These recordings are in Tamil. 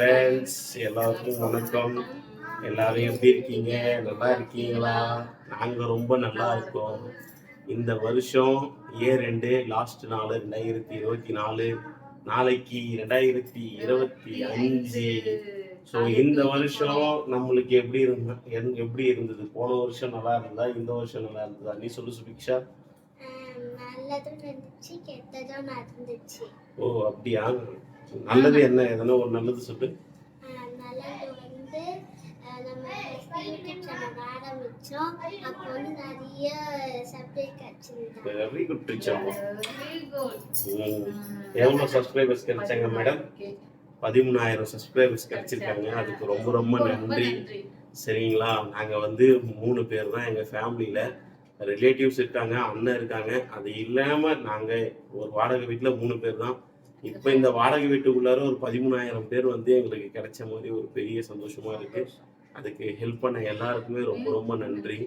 ஃப்ரெண்ட்ஸ் எல்லாருக்கும் வணக்கம். எல்லாரும் எப்படி இருக்கீங்க? நல்லா இருக்கீங்களா? நாங்கள் ரொம்ப நல்லா இருக்கோம். இந்த வருஷம் ஏ ரெண்டு லாஸ்ட் நாள் ரெண்டாயிரத்தி இருபத்தி நாலு. நாளைக்கு ரெண்டாயிரத்தி இருபத்தி அஞ்சு. ஸோ இந்த வருஷம் நம்மளுக்கு எப்படி இருந்தா எப்படி இருந்தது? போன வருஷம் நல்லா இருந்தா இந்த வருஷம் நல்லா இருந்ததா? நீ சொல்லு சுபிக்ஷா. நல்லதும் இருந்துச்சு கெட்டதும் நடந்துச்சு. ஓ அப்படியா? நல்லது என்ன? எதனா ஒரு நல்லது சொல்லு. ஆஹ் நல்லது வந்து ஆஹ் நம்ம யூடியூப் சேனல் ஆரம்பிச்சோம். அப்போ வந்து நிறைய சப்ஸ்கிரைப் கிடைச்சிருந்தாங்க வெரி குட் டீச்சர். எவ்வளோ சப்ஸ்கிரைபர்ஸ் கிடைச்சாங்க மேடம் பதிமூணாயிரம் சப்ஸ்கிரைபர்ஸ் கிடைச்சிருக்காங்க. அதுக்கு ரொம்ப ரொம்ப நன்றி. சரிங்களா? நாங்கள் வந்து மூணு பேர் தான் எங்கள் ஃபேமிலியில் ரிலேட்டிவ்ஸ் இருக்காங்க அண்ணன் இருக்காங்க. அது இல்லாமல் நாங்கள் ஒரு வாடகை வீட்டில் மூணு பேர் தான். இப்போ இந்த வாடகை வீட்டுக்குள்ளார ஒரு பதிமூணாயிரம் பேர் வந்து எங்களுக்கு கிடைச்ச மாதிரி ஒரு பெரிய சந்தோஷமா இருக்கு. அதுக்கு ஹெல்ப் பண்ண எல்லாருக்குமே ரொம்ப ரொம்ப நன்றி.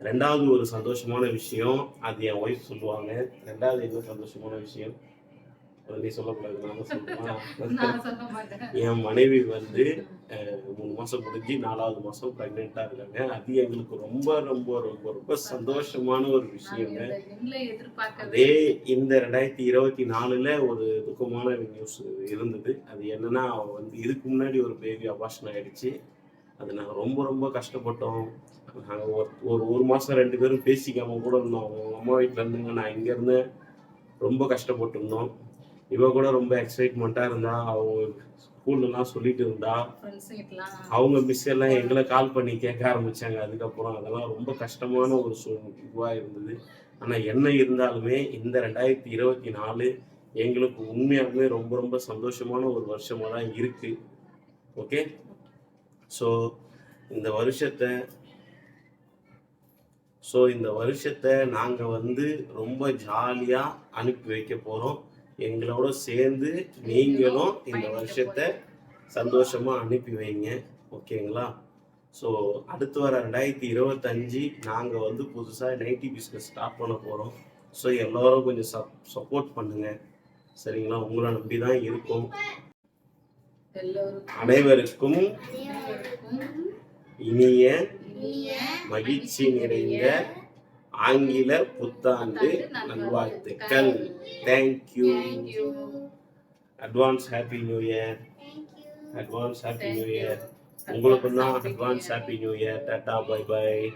ரெண்டாவது ஒரு சந்தோஷமான விஷயம் அது என் ஒய்ஃப் சொல்லுவாங்க. ரெண்டாவது என்ன சந்தோஷமான விஷயம்? நீ சொல்லக்கூடாது நான். என் மனைவி வந்து மாசம் முடிஞ்சு நாலாவது மாசம் ப்ரெக்னெண்டா இருக்காங்க. அது எங்களுக்கு ரொம்ப ரொம்ப ரொம்ப ரொம்ப சந்தோஷமான ஒரு விஷயங்க. அதே இந்த ரெண்டாயிரத்தி இருபத்தி நாலுல ஒரு துக்கமான நியூஸ் இருந்தது. அது என்னன்னா வந்து இதுக்கு முன்னாடி ஒரு பேபி அபாஷன் ஆயிடுச்சு. அது நாங்கள் ரொம்ப ரொம்ப கஷ்டப்பட்டோம். நாங்கள் ஒரு ஒரு ஒரு மாதம் ரெண்டு பேரும் பேசிக்காம கூட இருந்தோம். அவங்க அம்மா வீட்டில் இருந்துங்க நான் இங்கே இருந்தேன். ரொம்ப கஷ்டப்பட்டிருந்தோம் இவ கூட ரொம்ப எக்ஸைட்மெண்ட்டாக இருந்தா அவங்க ஸ்கூல்லலாம் சொல்லிட்டு இருந்தா அவங்க மிஸ் எல்லாம் எங்களை கால் பண்ணி கேட்க ஆரம்பிச்சாங்க. அதுக்கப்புறம் அதெல்லாம் ரொம்ப கஷ்டமான ஒரு இதுவாக இருந்தது. ஆனால் என்ன இருந்தாலுமே இந்த ரெண்டாயிரத்தி இருபத்தி நாலு எங்களுக்கு உண்மையாலுமே ரொம்ப ரொம்ப சந்தோஷமான ஒரு வருஷமாக தான் இருக்கு. ஓகே ஸோ இந்த வருஷத்தை ஸோ இந்த வருஷத்தை நாங்கள் வந்து ரொம்ப ஜாலியாக அனுப்பி வைக்க போகிறோம் எங்களோட சேர்ந்து நீங்களும் இந்த வருஷத்தை சந்தோஷமாக அனுப்பி வைங்க. ஓகேங்களா? ஸோ அடுத்து வர ரெண்டாயிரத்தி இருபத்தஞ்சி நாங்கள் வந்து புதுசாக நைட்டி பிஸ்னஸ் ஸ்டார்ட் பண்ண போகிறோம் ஸோ எல்லோரும் கொஞ்சம் சப் சப்போர்ட் பண்ணுங்கள் சரிங்களா? உங்களை நம்பி தான் இருக்கும். எல்லோருக்கும் அனைவருக்கும் அனைவருக்கும் இனிய இனிய மகிழ்ச்சி நிறைந்த ஆங்கில புத்தாண்டு நல்வாழ்த்துக்கள் thank you. Advance happy new year advance happy new. Year உங்களுக்கும் தான் advance. Happy new year tata bye bye bye